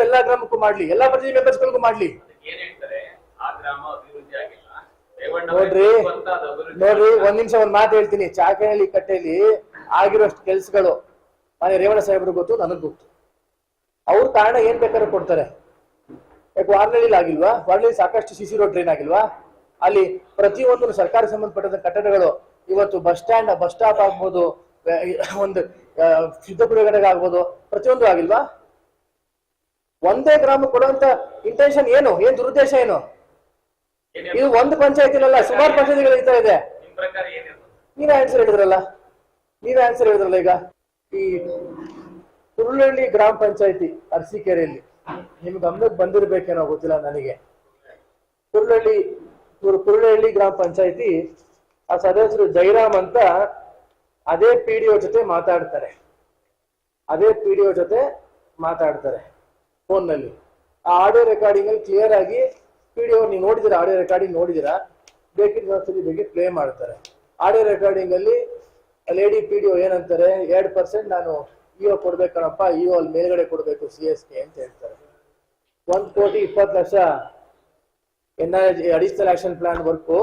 ಎಲ್ಲಾ ಗ್ರಾಮಕ್ಕೂ ಮಾಡ್ಲಿ ಎಲ್ಲಾ ಪ್ರತಿ ಮೆಂಬರ್ಸ್ಗಳಿಗೂ ಮಾಡ್ಲಿ. ನೋಡ್ರಿ ನೋಡ್ರಿ ಒಂದ್ ನಿಮಿಷ ಒಂದ್ ಮಾತು ಹೇಳ್ತೀನಿ. ಚಾಕೇಹಳ್ಳಿ ಕಟ್ಟೆಯಲ್ಲಿ ಆಗಿರೋಷ್ಟು ಕೆಲ್ಸಗಳು ಮನೆ ರೇವಣ ಸಾಹೇಬ್ರಿಗೆ ಗೊತ್ತು ನನಗ್ ಗೊತ್ತು. ಅವ್ರ ಕಾರಣ ಏನ್ ಬೇಕಾದ್ರೂ ಕೊಡ್ತಾರೆ. ಯಾಕೆ ವಾರ್ನಳ್ಳಿಲಿ ಆಗಿಲ್ವಾ? ವಾರ್ನಲ್ಲಿ ಸಾಕಷ್ಟು ಸಿಸಿ ರೋಡ್ ಟ್ರೈನ್ ಆಗಿಲ್ವಾ? ಅಲ್ಲಿ ಪ್ರತಿಯೊಂದು ಸರ್ಕಾರ ಸಂಬಂಧಪಟ್ಟಂತ ಕಟ್ಟಡಗಳು ಇವತ್ತು ಬಸ್ ಸ್ಟ್ಯಾಂಡ್ ಬಸ್ ಸ್ಟಾಪ್ ಆಗ್ಬೋದು ಒಂದು ಶುದ್ಧ ಘಟಕ ಆಗ್ಬೋದು ಪ್ರತಿಯೊಂದು ಆಗಿಲ್ವಾ? ಒಂದೇ ಗ್ರಾಮ ಕೊಡುವಂತ ಇಂಟೆನ್ಷನ್ ಏನು? ಏನ್ ದುರುದ್ದೇಶ ಏನು? ಇದು ಒಂದು ಪಂಚಾಯತಿಲಲ್ಲ ಸುಮಾರು ಪಂಚಾಯತಿಗಳು ಇರ್ತಾ ಇದೆ. ನೀವೇ ಆನ್ಸರ್ ಹೇಳಿದ್ರಲ್ಲ? ನೀವೇ ಆನ್ಸರ್ ಹೇಳಿದ್ರಲ್ಲ ಈಗ? ಈ ಕುರುಳಳ್ಳಿ ಗ್ರಾಮ ಪಂಚಾಯತಿ ಅರಸೀಕೆರೆಯಲ್ಲಿ. ನಿಮ್ಗೆ ಗಮನಕ್ಕೆ ಬಂದಿರ್ಬೇಕೇನೋ ಗೊತ್ತಿಲ್ಲ ನನಗೆ. ಕುರುಳಳ್ಳಿ ಕುರು- ಕುರುಳಳ್ಳಿ ಗ್ರಾಮ ಪಂಚಾಯತಿ ಆ ಸದಸ್ಯರು ಜೈರಾಮ್ ಅಂತ ಅದೇ ಪಿ ಜೊತೆ ಮಾತಾಡ್ತಾರೆ. ಅದೇ ಪಿ ಜೊತೆ ಮಾತಾಡ್ತಾರೆ. ಫೋನ್ನಲ್ಲಿ. ಆ ಆಡಿಯೋ ರೆಕಾರ್ಡಿಂಗ್ ಅಲ್ಲಿ ಕ್ಲಿಯರ್ ಆಗಿ ಪಿ ಡಿ ನೀವು ನೋಡಿದಿರಾ ಆಡಿಯೋ ರೆಕಾರ್ಡಿಂಗ್ ನೋಡಿದಿರಾ ಬೇಕಿದ್ರೆ ಒಂದ್ಸಲಿ ಬೇಕಿ ಪ್ಲೇ ಮಾಡ್ತಾರೆ. ಆಡಿಯೋ ರೆಕಾರ್ಡಿಂಗ್ ಅಲ್ಲಿ ಲೇಡಿ ಪಿ ಡಿ ಏನಂತಾರೆ? ಎರಡು ಪರ್ಸೆಂಟ್ ನಾನು ಇಒ ಕೊಡ್ಬೇಕಣಪ್ಪ ಇಒ ಅಲ್ಲಿ ಮೇಲ್ಗಡೆ ಕೊಡಬೇಕು ಸಿ ಎಸ್ ಕೆ ಅಂತ ಹೇಳ್ತಾರೆ. ಒಂದ್ ಕೋಟಿ ಇಪ್ಪತ್ತು lakh N I additional action plan work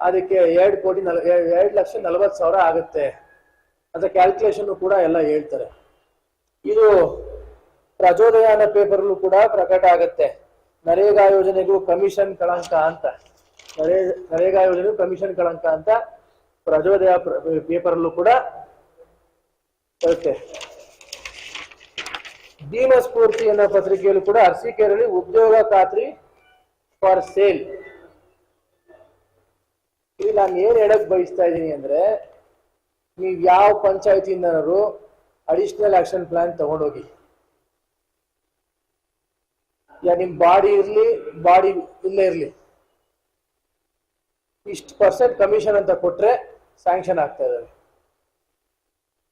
ಅದಕ್ಕೆ ಎರಡು ಕೋಟಿ ನಲ್, ಎರಡು ಲಕ್ಷ ನಲವತ್ತು ಸಾವಿರ ಆಗುತ್ತೆ. ಅಂತ ಕ್ಯಾಲ್ಕುಲೇಷನ್ ಕೂಡ ಎಲ್ಲ ಹೇಳ್ತಾರೆ. ಇದು ಪ್ರಚೋದಯ ಅನ್ನೋ ಕೂಡ ಪ್ರಕಟ ಆಗತ್ತೆ. ನರೇಗಾ ಯೋಜನೆಗೂ ಕಮಿಷನ್ ಕಳಂಕ ಅಂತ. ನರೇ, ನರೇಗಾ ಯೋಜನೆಗೂ ಕಮಿಷನ್ ಕಳಂಕ ಅಂತ ಪ್ರಚೋದಯ ಪೇಪರ್ಲು ಕೂಡ ಬರುತ್ತೆ. ಭೀಮ ಸ್ಫೂರ್ತಿ ಅನ್ನೋ ಪತ್ರಿಕೆಯಲ್ಲೂ ಕೂಡ ಅರಸೀಕೆರೆಯಲ್ಲಿ ಉದ್ಯೋಗ ಖಾತ್ರಿ ಫಾರ್ ಸೇಲ್. ಇಲ್ಲಿ ನಾನು ಏನ್ ಹೇಳಕ್ ಬಯಸ್ತಾ ಇದ್ದೀನಿ ಅಂದ್ರೆ, ನೀವ್ ಯಾವ ಪಂಚಾಯತಿಯಿಂದ ಅಡಿಷನಲ್ ಆಕ್ಷನ್ ಪ್ಲಾನ್ ತಗೊಂಡೋಗಿ. ಯಾ, ನಿಮ್ ಬಾಡಿ ಇರ್ಲಿ, ಬಾಡಿ ಇಲ್ಲೇ ಇರ್ಲಿ. ಇಷ್ಟು ಪರ್ಸೆಂಟ್ ಕಮಿಷನ್ ಅಂತ ಕೊಟ್ರೆ ಸ್ಯಾಂಕ್ಷನ್ ಆಗ್ತಾ ಇದ್ದಾರೆ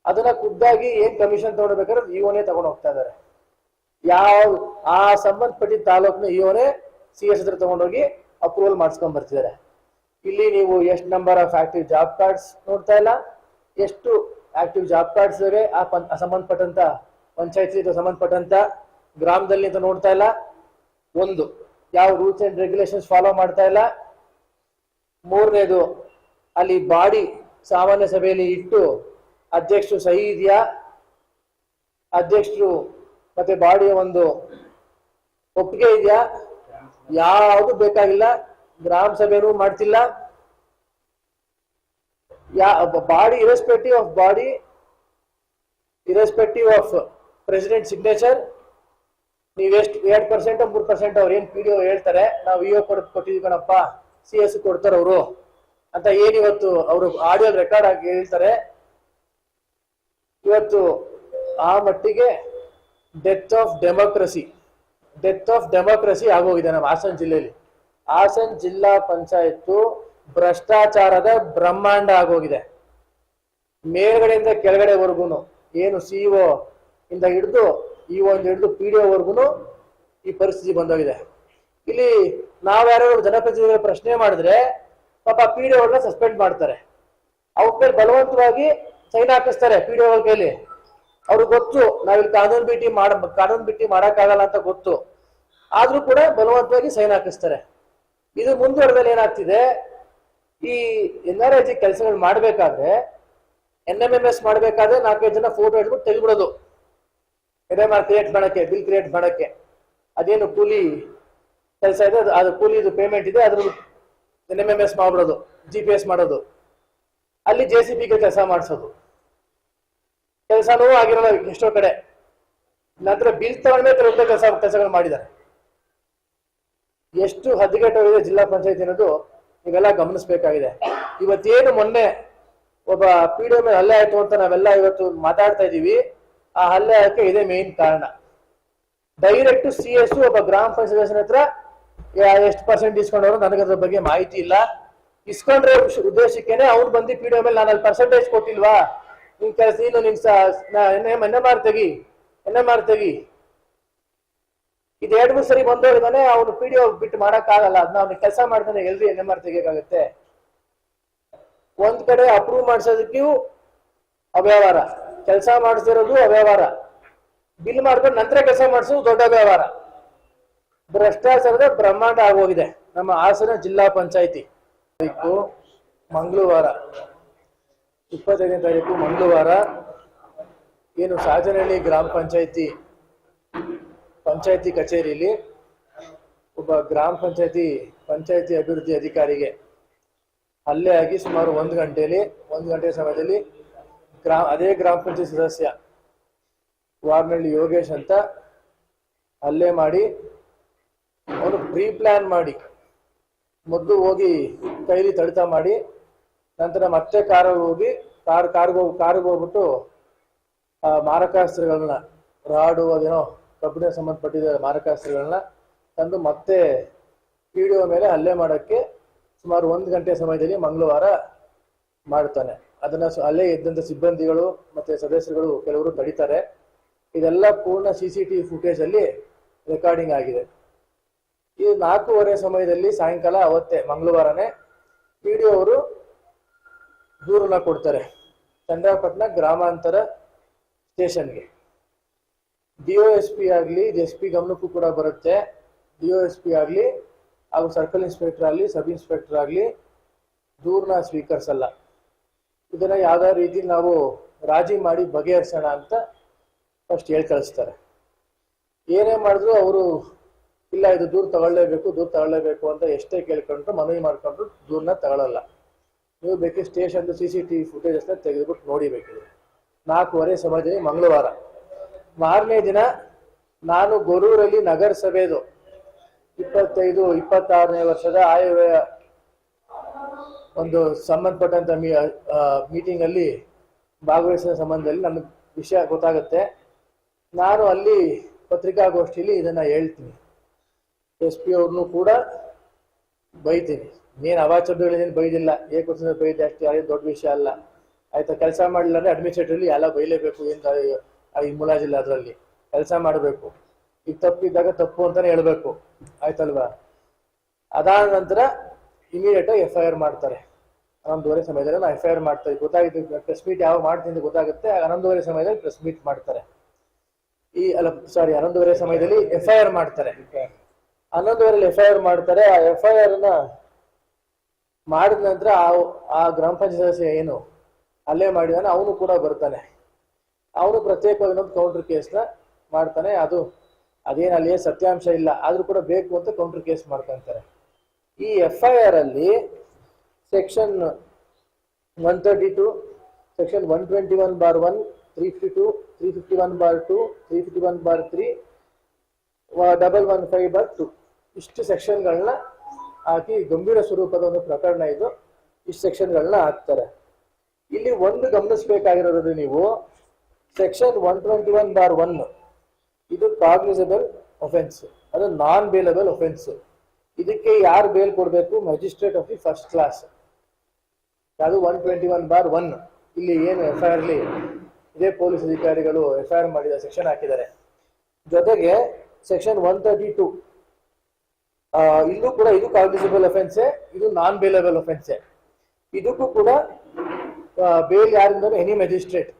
ಅದನ್ನ ಖುದ್ದಾಗಿ ಏನ್ ಕಮಿಷನ್ ತಗೊಳ್ಬೇಕಾದ್ರೆ ಇವನೇ ತಗೊಂಡು ಹೋಗ್ತಾ ಇದ್ದಾರೆ ಯಾವ, ಆ ಸಂಬಂಧಪಟ್ಟಿದ ತಾಲೂಕ್ನ ಇವನೇ ಸಿ ಎಸ್ ಹತ್ರ ತಗೊಂಡೋಗಿ ಅಪ್ರೂವಲ್ ಮಾಡಿಸ್ಕೊಂಡ್ ಬರ್ತಿದ್ದಾರೆ ಇಲ್ಲಿ ನೀವು ಎಷ್ಟು number of active job cards ನೋಡ್ತಾ ಇಲ್ಲ. ಎಷ್ಟು ಆಕ್ಟಿವ್ ಜಾಬ್ ಕಾರ್ಡ್ಸ್ ಇವೆ ಆ ಸಂಬಂಧಪಟ್ಟಂತ ಪಂಚಾಯತ್ ಸಂಬಂಧಪಟ್ಟಂತ ಗ್ರಾಮದಲ್ಲಿ ಅಂತ ನೋಡ್ತಾ ಇಲ್ಲ. ಒಂದು. ಯಾವ ರೂಲ್ಸ್ ಅಂಡ್ ರೆಗ್ಯುಲೇಷನ್ಸ್ ಫಾಲೋ ಮಾಡ್ತಾ ಇಲ್ಲ. ಮೂರನೇದು, ಅಲ್ಲಿ ಬಾಡಿ ಸಾಮಾನ್ಯ ಸಭೆಯಲ್ಲಿ ಇಟ್ಟು ಅಧ್ಯಕ್ಷರು ಸಹಿ ಇದೆಯಾ? ಅಧ್ಯಕ್ಷರು ಮತ್ತೆ ಬಾಡಿಯ ಒಂದು ಒಪ್ಪಿಗೆ ಇದೆಯಾ? ಯಾವುದು ಬೇಕಾಗಿಲ್ಲ. ಗ್ರಾಮ ಸಭೆನೂ ಮಾಡ್ತಿಲ್ಲ. Yeah, body irrespective of body irrespective of president signature ನೀವೆಷ್ಟು ಎರಡ್ ಪರ್ಸೆಂಟ್ ಮೂರ್ ಪರ್ಸೆಂಟ್ ಅವ್ರು ಏನ್ ಪಿ ಡಿ ಹೇಳ್ತಾರೆ, ನಾವು ಇಒ ಕೊಡ್ ಕೊಟ್ಟಿದ್ವಿ ಕಣಪ್ಪ ಸಿ ಎಸ್ ಕೊಡ್ತಾರ ಅವರು. ಅಂತ ಏನ್ ಇವತ್ತು ಅವರು ಆಡಿಯೋ ರೆಕಾರ್ಡ್ ಆಗಿ ಹೇಳ್ತಾರೆ. ಇವತ್ತು ಆ ಮಟ್ಟಿಗೆ death of democracy death of democracy ಆಗೋಗಿದೆ ನಮ್ಮ ಹಾಸನ ಜಿಲ್ಲೆಯಲ್ಲಿ. ಹಾಸನ ಜಿಲ್ಲಾ ಪಂಚಾಯತ್ ಭ್ರಷ್ಟಾಚಾರದ ಬ್ರಹ್ಮಾಂಡ ಆಗೋಗಿದೆ. ಮೇಲ್ಗಡೆಯಿಂದ ಕೆಳಗಡೆವರೆಗೂ ಏನು ಸಿಇಒ ಇಂದ ಹಿಡಿದು ಈ ಒಂದು ಹಿಡಿದು ಪಿ ಈ ಪರಿಸ್ಥಿತಿ ಬಂದೋಗಿದೆ. ಇಲ್ಲಿ ನಾವ್ಯಾರು ಜನಪ್ರತಿನಿಧಿಗಳ ಪ್ರಶ್ನೆ ಮಾಡಿದ್ರೆ, ಪಾಪ ಪಿ ಡಿ ಸಸ್ಪೆಂಡ್ ಮಾಡ್ತಾರೆ. ಅವ್ರ ಮೇಲೆ ಬಲವಂತವಾಗಿ ಸೈನ್ ಹಾಕಿಸ್ತಾರೆ ಪಿ ಡಿ ಅವ್ರ ಕೈಲಿ. ಅವ್ರಿಗೆ ಗೊತ್ತು, ನಾವಿಲ್ಲಿ ಕಾನೂನು ಭೇಟಿ ಮಾಡ, ಕಾನೂನು ಬಿಟ್ಟಿ ಮಾಡೋಕ್ಕಾಗಲ್ಲ ಅಂತ ಗೊತ್ತು. ಆದ್ರೂ ಕೂಡ ಬಲವಂತವಾಗಿ ಸೈನ್ ಹಾಕಿಸ್ತಾರೆ. ಇದು ಮುಂದುವರೆದಲ್ಲಿ ಏನಾಗ್ತಿದೆ, ಈ ಎನ್ ಆರ್ ಐ ಜಿ ಕೆಲಸಗಳು ಮಾಡ್ಬೇಕಾದ್ರೆ, ಎನ್ ಎಂ ಎಂ ಎಸ್ ಮಾಡ್ಬೇಕಾದ್ರೆ ನಾಲ್ಕೈದು ಜನ ಫೋಟೋ ಹಿಡ್ಕೊಂಡು ತೆಗಿಬಿಡೋದು ಎನ್ ಎಂ ಆರ್ ಕ್ರಿಯೇಟ್ ಮಾಡಕ್ಕೆ ಬಿಲ್ ಕ್ರಿಯೇಟ್ ಮಾಡಕ್ಕೆ ಅದೇನು ಕೂಲಿ ಕೆಲಸ ಇದೆ, ಅದು ಅದು ಕೂಲಿದು ಪೇಮೆಂಟ್ ಇದೆ ಅದ್ರ ಎನ್ ಎಂ ಎಂ ಎಸ್ ಮಾಡ್ಬಿಡೋದು ಜಿ ಪಿ ಎಸ್ ಮಾಡೋದು. ಅಲ್ಲಿ ಜೆ ಸಿ ಬಿಗೆ ಕೆಲಸ ಮಾಡಿಸೋದು. ಕೆಲಸನೂ ಆಗಿರಲ್ಲ ಎಷ್ಟೋ ಕಡೆ. ನಂತರ ಬಿಲ್ ತಗೊಂಡ್ಮೇಲೆ ಕೆಲಸ ಕೆಲಸ ಕೆಲಸಗಳು ಮಾಡಿದ್ದಾರೆ. ಎಷ್ಟು ಹದ್ದಿಗೆಟ್ಟೋಗಿದೆ ಜಿಲ್ಲಾ ಪಂಚಾಯತ್ ಅನ್ನೋದು ನೀವೆಲ್ಲ ಗಮನಿಸಬೇಕಾಗಿದೆ. ಇವತ್ತೇನು ಮೊನ್ನೆ ಒಬ್ಬ ಪಿ ಡಿ ಮೇಲೆ ಹಲ್ಲೆ ಆಯ್ತು ಅಂತ ನಾವೆಲ್ಲ ಇವತ್ತು ಮಾತಾಡ್ತಾ ಇದೀವಿ ಆ ಹಲ್ಲೆ ಆಗಕ್ಕೆ ಇದೇ ಮೇನ್ ಕಾರಣ. ಡೈರೆಕ್ಟ್ ಸಿ ಎಸ್ ಒಬ್ಬ ಗ್ರಾಮ ಪಂಚಾಯತ್ ಹತ್ರ ಎಷ್ಟು ಪರ್ಸೆಂಟ್ ಇಸ್ಕೊಂಡವರು? ನನಗೆ ಅದ್ರ ಬಗ್ಗೆ ಮಾಹಿತಿ ಇಲ್ಲ. ಇಸ್ಕೊಂಡ್ರೆ ಉದ್ದೇಶಕ್ಕೇನೆ ಅವ್ರು ಬಂದು ಪಿ ಡಿ ಮೇಲೆ ನಾನು ಅಲ್ಲಿ ಪರ್ಸೆಂಟೇಜ್ ಕೊಟ್ಟಿಲ್ವಾ? ನಿನ್ ಕೆಲಸ ನೀನು ನಿನ್ ಎನ್ ಎಂ ಆರ್ ತೆಗಿ ಎನ್ ಎಂ ಆರ್ ತೆಗಿ. ಇದು ಎರಡು ಮೂರು ಸರಿ ಬಂದೋಗಿದಾನೆ ಅವ್ನು ಪಿ ಡಿ ಬಿಟ್ಟು ಮಾಡಕ್ಕಾಗಲ್ಲ. ಅದನ್ನ ಅವ್ನಿಗೆ ಕೆಲಸ ಮಾಡ್ತಾನೆ, ಎಲ್ರಿ ಎನ್ ಎಂ ಆರ್ ಒಂದ್ ಕಡೆ ಅಪ್ರೂವ್ ಮಾಡಿಸೋದಕ್ಕೂ ಅವ್ಯವಹಾರ. ಕೆಲಸ ಮಾಡಿಸಿರೋದು ಅವ್ಯವಹಾರ ಬಿಲ್ ಮಾಡ್ಕೊಂಡು ನಂತರ ಕೆಲಸ ಮಾಡಿಸೋದು ದೊಡ್ಡ ವ್ಯವಹಾರ. ಭ್ರಷ್ಟಾಚಾರದ ಬ್ರಹ್ಮಾಂಡ ಆಗೋಗಿದೆ. ನಮ್ಮ ಹಾಸನ ಜಿಲ್ಲಾ ಪಂಚಾಯಿತಿ. ತಾರೀಕು ಮಂಗಳವಾರ. ಇಪ್ಪತ್ತೈದನೇ ತಾರೀಕು ಮಂಗಳವಾರ. ಏನು ಸಾಜನಹಳ್ಳಿ ಗ್ರಾಮ ಪಂಚಾಯಿತಿ ಪಂಚಾಯಿತಿ ಕಚೇರಿಯಲ್ಲಿ ಒಬ್ಬ ಗ್ರಾಮ ಪಂಚಾಯತಿ ಪಂಚಾಯತಿ ಅಭಿವೃದ್ಧಿ ಅಧಿಕಾರಿಗೆ ಹಲ್ಲೆ ಆಗಿ ಸುಮಾರು ಒಂದು ಗಂಟೆಯಲ್ಲಿ ಒಂದು ಗಂಟೆ ಸಮಯದಲ್ಲಿ ಗ್ರಾಮ ಅದೇ ಗ್ರಾಮ ಪಂಚಾಯತ್ ಸದಸ್ಯ ವಾರ್ನಹಳ್ಳಿ ಯೋಗೇಶ್ ಅಂತ ಅಲ್ಲೇ ಮಾಡಿ ಅವನು ಪ್ರೀ ಪ್ಲಾನ್ ಮಾಡಿ ಮೊದಲು ಹೋಗಿ ಕೈಲಿ ತಡಿತ ಮಾಡಿ ನಂತರ ಮತ್ತೆ ಕಾರ್ ಹೋಗಿ ಕಾರ್, ಕಾರ್ಗೆ ಹೋಗಿ ಕಾರ್ಗೆ ಹೋಗ್ಬಿಟ್ಟು ಆ ಮಾರಕಾಸ್ತ್ರಗಳನ್ನ ರಾಡು ಅದೇನೋ ಕಬ್ಬಿಣ ಸಂಬಂಧಪಟ್ಟಿದ ಮಾರಕಾಸ್ತ್ರಗಳನ್ನ ತಂದು ಮತ್ತೆ ಪಿಡಿಒ ಮೇಲೆ ಹಲ್ಲೆ ಮಾಡೋಕ್ಕೆ ಸುಮಾರು ಒಂದು ಗಂಟೆ ಸಮಯದಲ್ಲಿ ಮಂಗಳವಾರ ಮಾಡ್ತಾನೆ. ಅದನ್ನ ಅಲ್ಲೇ ಇದ್ದಂಥ ಸಿಬ್ಬಂದಿಗಳು ಮತ್ತೆ ಸದಸ್ಯರುಗಳು ಕೆಲವರು ತಡಿತಾರೆ. ಇದೆಲ್ಲ ಪೂರ್ಣ ಸಿ ಸಿ ಟಿವಿ ಫುಟೇಜ್ ಅಲ್ಲಿ ರೆಕಾರ್ಡಿಂಗ್ ಆಗಿದೆ. ಈ ನಾಲ್ಕೂವರೆ ಸಮಯದಲ್ಲಿ ಸಾಯಂಕಾಲ ಅವತ್ತೇ, ಮಂಗಳವಾರನೇ ಪಿಡಿಒ ಅವರು ದೂರನ್ನ ಕೊಡ್ತಾರೆ. ಚಂದ್ರಪಟ್ಟಣ ಗ್ರಾಮಾಂತರ ಸ್ಟೇಷನ್ಗೆ. ಡಿ ಒ ಎಸ್ ಪಿ ಆಗಲಿ ಎಸ್ ಪಿ ಗಮನಕ್ಕೂ ಕೂಡ ಬರುತ್ತೆ. ಡಿ ಒ ಎಸ್ ಪಿ ಆಗಲಿ, ಹಾಗೂ ಸರ್ಕಲ್ ಇನ್ಸ್ಪೆಕ್ಟರ್ ಆಗಲಿ, ಸಬ್ ಇನ್ಸ್ಪೆಕ್ಟರ್ ಆಗಲಿ, ದೂರನ್ನ ಸ್ವೀಕರಿಸಲ್ಲ. ಇದನ್ನ ಯಾವ್ದಾವ ರೀತಿ ನಾವು ರಾಜಿ ಮಾಡಿ ಬಗೆಹರಿಸೋಣ ಅಂತ ಫಸ್ಟ್ ಹೇಳಿ ಕಳಿಸ್ತಾರೆ. ಏನೇ ಮಾಡಿದ್ರು ಅವರು, ಇಲ್ಲ ಇದು ದೂರ ತಗೊಳ್ಳೇಬೇಕು ದೂರ ತಗೊಳ್ಳೇಬೇಕು ಅಂತ ಎಷ್ಟೇ ಕೇಳ್ಕೊಂಡ್ರು, ಮನವಿ ಮಾಡ್ಕೊಂಡ್ರು ದೂರನ್ನ ತಗೊಳ್ಳಲ್ಲ. ನೀವು ಬೇಕಿದ್ರೆ station C C T footage ಅನ್ನ ತೆಗೆದುಬಿಟ್ಟು ನೋಡಿಬೇಕಿದೆ ನಾಲ್ಕೂವರೆ ಸಮಯದಲ್ಲಿ ಮಂಗಳವಾರ. ಮಾರನೇ ದಿನ ನಾನು ಗೊರೂರಲ್ಲಿ ನಗರಸಭೆದು ಇಪ್ಪತ್ತೈದು, ಇಪ್ಪತ್ತಾರನೇ ವರ್ಷದ ಆಯವ್ಯಯ ಒಂದು ಸಂಬಂಧಪಟ್ಟಂತ ಮೀ ಮೀಟಿಂಗ್ ಅಲ್ಲಿ ಭಾಗವಹಿಸಿದ ಸಂಬಂಧದಲ್ಲಿ ನನಗೆ ವಿಷಯ ಗೊತ್ತಾಗುತ್ತೆ. ನಾನು ಅಲ್ಲಿ ಪತ್ರಿಕಾಗೋಷ್ಠಿಯಲ್ಲಿ ಇದನ್ನ ಹೇಳ್ತೀನಿ. ಎಸ್ ಪಿ ಅವ್ರನ್ನೂ ಕೂಡ ಬೈತೀನಿ. ನೀನು ಅವಾಚಬ್ದಗಳೇನು ಬೈದಿಲ್ಲ. ಏಕೋತ್ಸವ ಬೈದೆ ಅಷ್ಟು ಯಾರೇ ದೊಡ್ಡ ವಿಷಯ ಅಲ್ಲ. ಆಯ್ತಾ, ಕೆಲಸ ಮಾಡಲಿಲ್ಲ ಅಂದ್ರೆ ಅಡ್ಮಿನಿಸ್ಟ್ರೇಟಿವ್ಲಿ ಎಲ್ಲ ಬೈಲೇಬೇಕು ಎಂತ ಈ ಮುಲಾಜಿಲ್ಲ ಅದರಲ್ಲಿ. ಕೆಲಸ ಮಾಡಬೇಕು. ಈಗ ತಪ್ಪಿದ್ದಾಗ ತಪ್ಪು ಅಂತಾನೆ ಹೇಳ್ಬೇಕು. ಆಯ್ತಲ್ವಾ? ಅದಾದ ನಂತರ ಇಮಿಡಿಯೇಟ್ ಆಗಿ ಎಫ್ ಐ ಆರ್ ಮಾಡ್ತಾರೆ. ಹನ್ನೊಂದುವರೆ ಸಮಯದಲ್ಲಿ ನಾನು ಎಫ್ ಐ ಆರ್ ಮಾಡ್ತಾರೆ ಗೊತ್ತಾಗಿದ್ದು ಪ್ರೆಸ್ ಮೀಟ್ ಯಾವಾಗ ಮಾಡ್ತೀನಿ ಅಂತ ಗೊತ್ತಾಗುತ್ತೆ. ಹನ್ನೊಂದುವರೆ ಸಮಯದಲ್ಲಿ ಪ್ರೆಸ್ ಮೀಟ್ ಮಾಡ್ತಾರೆ. ಈ, ಅಲ್ಲ ಸಾರಿ ಹನ್ನೊಂದುವರೆ ಸಮಯದಲ್ಲಿ ಎಫ್ ಐ ಆರ್ ಮಾಡ್ತಾರೆ. ಹನ್ನೊಂದುವರೆಲಿ ಎಫ್ ಐ ಆರ್ ಮಾಡ್ತಾರೆ. ಆ ಎಫ್ ಐ ಆರ್ನ ಮಾಡಿದ ನಂತರ ಆ ಆ ಗ್ರಾಮ ಪಂಚಾಯತ್ ಸದಸ್ಯ ಏನು, ಅಲ್ಲೇ ಮಾಡಿದಾನೆ, ಅವನು ಕೂಡ ಬರ್ತಾನೆ. ಅವನು ಪ್ರತ್ಯೇಕವಾಗಿ ಇನ್ನೊಂದು ಕೌಂಟರ್ ಕೇಸ್ನ ಮಾಡ್ತಾನೆ. ಅದು, ಅದೇನು ಅಲ್ಲಿ ಸತ್ಯಾಂಶ ಇಲ್ಲ. ಆದ್ರೂ ಕೂಡ ಬೇಕು ಅಂತ ಕೌಂಟರ್ ಕೇಸ್ ಮಾಡ್ಕೊಂತಾರೆ. ಈ ಎಫ್ ಐ ಆರ್ ಅಲ್ಲಿ section one thirty two section one twenty one bar one three fifty two three fifty one bar two three fifty one bar three double one five bar two ಇಷ್ಟು ಸೆಕ್ಷನ್ಗಳನ್ನ ಹಾಕಿ ಗಂಭೀರ ಸ್ವರೂಪದ ಒಂದು ಪ್ರಕರಣ ಇದು. ಇಷ್ಟು ಸೆಕ್ಷನ್ಗಳನ್ನ ಹಾಕ್ತಾರೆ. ಇಲ್ಲಿ ಒಂದು ಗಮನಿಸಬೇಕಾಗಿರೋದು ನೀವು section one twenty one bar one ಇದು ಕಾಗ್ನಿಸಬಲ್ ಒಫೆನ್ಸ್ ಅದು ನಾನ್ ಬೇಲಬಲ್ ಒಫೆನ್ಸ್ ಇದಕ್ಕೆ ಯಾರು ಬೇಲ್ ಕೊಡಬೇಕು? Magistrate of the first class ಅದು one twenty one bar one ಇಲ್ಲಿ ಏನು ಎಫ್ ಐ ಆರ್ಲಿ ಇದೇ ಪೊಲೀಸ್ ಅಧಿಕಾರಿಗಳು ಎಫ್ ಐ ಆರ್ ಮಾಡಿದ ಸೆಕ್ಷನ್ ಹಾಕಿದ್ದಾರೆ. ಜೊತೆಗೆ ಸೆಕ್ಷನ್ ಒನ್ ತರ್ಟಿ ಟು ಇಲ್ಲೂ ಕೂಡ ಇದು ಕಾಗ್ನಿಸಬಲ್ ಅಫೆನ್ಸೆ ಇದು ನಾನ್ ಬೇಲಬಲ್ ಅಫೆನ್ಸೆ ಇದಕ್ಕೂ ಕೂಡ ಬೇಲ್ ಯಾರಿಂದ any magistrate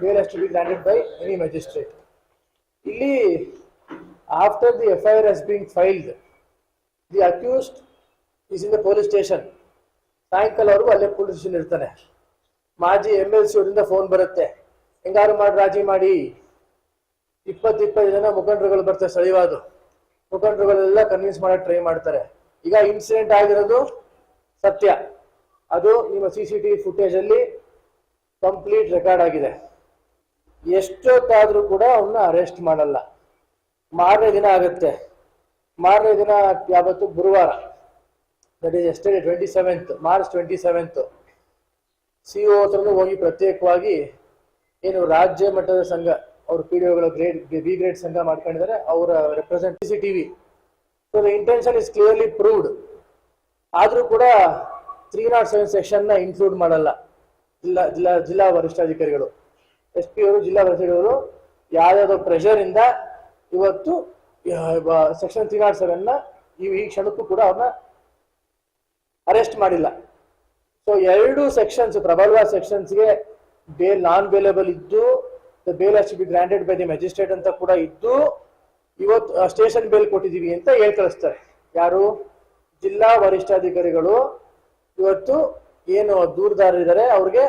bail to be granted by any magistrate ಇಲ್ಲಿ after the F I R has being filed the accused is in the police station ಸಾಯಂಕಾಲವರೆಗೂ ಅಲ್ಲೇ police station ಇರ್ತಾನೆ. ಮಾಜಿ ಎಂ ಎಲ್ ಸಿ ಅವರಿಂದ phone ಬರುತ್ತೆ. ಹೆಂಗಾರು ಮಾಡಿ, ರಾಜಿ ಮಾಡಿ. ಇಪ್ಪತ್ತು ಇಪ್ಪತ್ತು ಜನ ಮುಖಂಡರುಗಳು ಬರ್ತಾರೆ ಸ್ಥಳೀಯವಾದು. ಮುಖಂಡರುಗಳೆಲ್ಲ ಕನ್ವಿನ್ಸ್ ಮಾಡಕ್ ಟ್ರೈ ಮಾಡ್ತಾರೆ. ಈಗ ಇನ್ಸಿಡೆಂಟ್ ಆಗಿರೋದು ಸತ್ಯ. ಅದು ನಿಮ್ಮ ಸಿ ಸಿ ಟಿ ಫುಟೇಜ್ ಅಲ್ಲಿ ಕಂಪ್ಲೀಟ್ ರೆಕಾರ್ಡ್ ಆಗಿದೆ. ಎಷ್ಟೊತ್ತಾದ್ರೂ ಕೂಡ ಅವನ್ನ ಅರೆಸ್ಟ್ ಮಾಡಲ್ಲ. ಮಾರನೇ ದಿನ ಆಗುತ್ತೆ. ಮಾರನೇ ದಿನ ಯಾವತ್ತು ಗುರುವಾರ that is ಎಸ್ಟೇ twenty seventh March twenty seventh C O ಹತ್ರನೂ ಹೋಗಿ ಪ್ರತ್ಯೇಕವಾಗಿ ಏನು ರಾಜ್ಯ ಮಟ್ಟದ ಸಂಘ, ಅವ್ರ ಪಿ ಡಿ ಒಗಳ ಗ್ರೇಡ್ ಬಿ ಗ್ರೇಡ್ ಸಂಘ ಮಾಡ್ಕೊಂಡಿದ್ದಾರೆ, ಅವರ represent C T V so the intention is clearly proved ಆದರೂ ಕೂಡ ತ್ರೀ ನಾಟ್ ಸೆವೆನ್ ಸೆಕ್ಷನ್ನ ಇನ್ಕ್ಲೂಡ್ ಮಾಡಲ್ಲ. ಜಿಲ್ಲಾ ಜಿಲ್ಲಾ ಜಿಲ್ಲಾ ವರಿಷ್ಠಾಧಿಕಾರಿಗಳು. ಎಸ್ ಪಿ ಅವರು, ಜಿಲ್ಲಾ ವರಿಷ್ಠಾಧಿಕಾರಿಗಳು ಯಾವ್ಯಾವ್ದೋ ಪ್ರೆಷರಿಂದ ಇವತ್ತು ಸೆಕ್ಷನ್ ತ್ರೀ ನಾಟ್ ಸೆವೆನ್ನ ಈ ಈ ಕ್ಷಣಕ್ಕೂ ಕೂಡ ಅವ್ರನ್ನ ಅರೆಸ್ಟ್ ಮಾಡಿಲ್ಲ. ಸೊ ಎರಡು ಸೆಕ್ಷನ್ಸ್ ಪ್ರಬಲವಾದ ಸೆಕ್ಷನ್ಸ್ಗೆ ಬೇಲ್ ನಾನ್ ಬೇಲೇಬಲ್ ಇದ್ದು the bail has be granted by the magistrate ಅಂತ ಕೂಡ ಇದ್ದು, ಇವತ್ತು ಸ್ಟೇಷನ್ ಬೇಲ್ ಕೊಟ್ಟಿದ್ದೀವಿ ಅಂತ ಹೇಳಿ ಕಳಿಸ್ತಾರೆ. ಯಾರು? ಜಿಲ್ಲಾ ವರಿಷ್ಠಾಧಿಕಾರಿಗಳು. ಇವತ್ತು ಏನು ದೂರದಾರರಿದ್ದಾರೆ ಅವ್ರಿಗೆ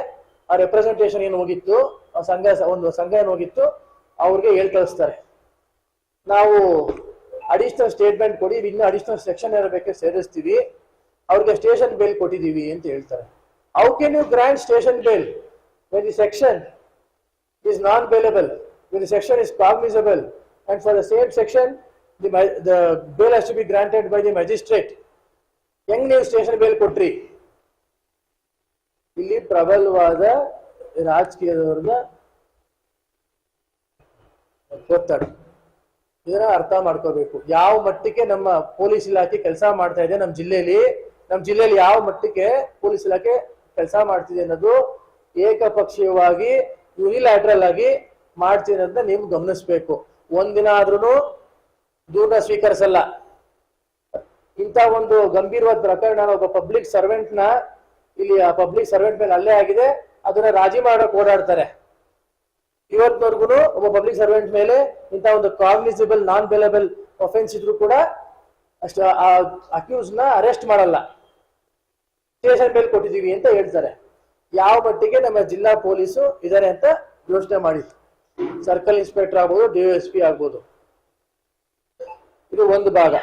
ಆ ರೆಪ್ರೆಸೆಂಟೇಷನ್ ಏನು ಹೋಗಿತ್ತು ಸಂಘ ಒಂದು ಸಂಘ ಏನು ಹೋಗಿತ್ತು, ಅವ್ರಿಗೆ ಹೇಳ್ ಕಳಿಸ್ತಾರೆ. ನಾವು ಅಡಿಷನಲ್ ಸ್ಟೇಟ್ಮೆಂಟ್ ಕೊಡಿ ಇನ್ನು ಅಡಿಷನಲ್ ಸೆಕ್ಷನ್ ಇರಬೇಕು ಸೇರಿಸ್ತೀವಿ. ಅವ್ರಿಗೆ ಸ್ಟೇಷನ್ ಬೇಲ್ ಕೊಟ್ಟಿದ್ದೀವಿ ಅಂತ ಹೇಳ್ತಾರೆ. How can you grant station bail when the section is non bailable when the section is cognizable, and for the same section the the the bail to be granted by the magistrate. ಹೆಂಗ್ ನೀವು station bail ಕೊಟ್ರಿ? ಇಲ್ಲಿ ಪ್ರಬಲವಾದ ರಾಜಕೀಯದವ್ರನ್ನ ಒತ್ತಡ. ಇದನ್ನ ಅರ್ಥ ಮಾಡ್ಕೋಬೇಕು. ಯಾವ ಮಟ್ಟಕ್ಕೆ ನಮ್ಮ ಪೊಲೀಸ್ ಇಲಾಖೆ ಕೆಲಸ ಮಾಡ್ತಾ ಇದೆ ನಮ್ಮ ಜಿಲ್ಲೆಯಲ್ಲಿ ನಮ್ಮ ಜಿಲ್ಲೆಯಲ್ಲಿ ಯಾವ ಮಟ್ಟಕ್ಕೆ ಪೊಲೀಸ್ ಇಲಾಖೆ ಕೆಲಸ ಮಾಡ್ತಿದೆ ಅನ್ನೋದು ಏಕಪಕ್ಷೀಯವಾಗಿ ಯುನಿಲ್ಯಾಟ್ರಲ್ ಆಗಿ ಮಾಡ್ತೀನಿ ಅಂತ ನೀವು ಗಮನಿಸ್ಬೇಕು. ಒಂದಿನ ಆದ್ರೂ ದೂರನ ಸ್ವೀಕರಿಸಲ್ಲ. ಇಂಥ ಒಂದು ಗಂಭೀರವಾದ ಪ್ರಕರಣ ಒಬ್ಬ ಪಬ್ಲಿಕ್ ಸರ್ವೆಂಟ್ನ ಇಲ್ಲಿ ಆ ಪಬ್ಲಿಕ್ ಸರ್ವೆಂಟ್ ಮೇಲೆ ಅಲ್ಲೇ ಆಗಿದೆ, ಅದನ್ನ ರಾಜಿ ಮಾಡೋಕೆ ಓಡಾಡ್ತಾರೆ. ಇವತ್ತಿನವರೆಗೂ ಒಬ್ಬ ಪಬ್ಲಿಕ್ ಸರ್ವೆಂಟ್ ಮೇಲೆ ಇಂಥ ಒಂದು ಕಾಗ್ನಿಸಿಬಲ್ ನಾನ್ ಬೆಲೆಬಲ್ ಒಫೆನ್ಸ್ ಇದ್ರು ಕೂಡ ಅಷ್ಟು ಅಕ್ಯೂಸ್ನ ಅರೆಸ್ಟ್ ಮಾಡಲ್ಲ. ಸ್ಟೇಷನ್ ಮೇಲೆ ಕೊಟ್ಟಿದ್ದೀವಿ ಅಂತ ಹೇಳ್ತಾರೆ. ಯಾವ ಮಟ್ಟಿಗೆ ನಮ್ಮ ಜಿಲ್ಲಾ ಪೊಲೀಸು ಇದಾರೆ ಅಂತ ಯೋಚನೆ ಮಾಡಿ ಸರ್ಕಲ್ ಇನ್ಸ್ಪೆಕ್ಟರ್ ಆಗ್ಬೋದು ಡಿ ಎಸ್ ಆಗ್ಬೋದು. ಇದು ಒಂದು ಭಾಗ.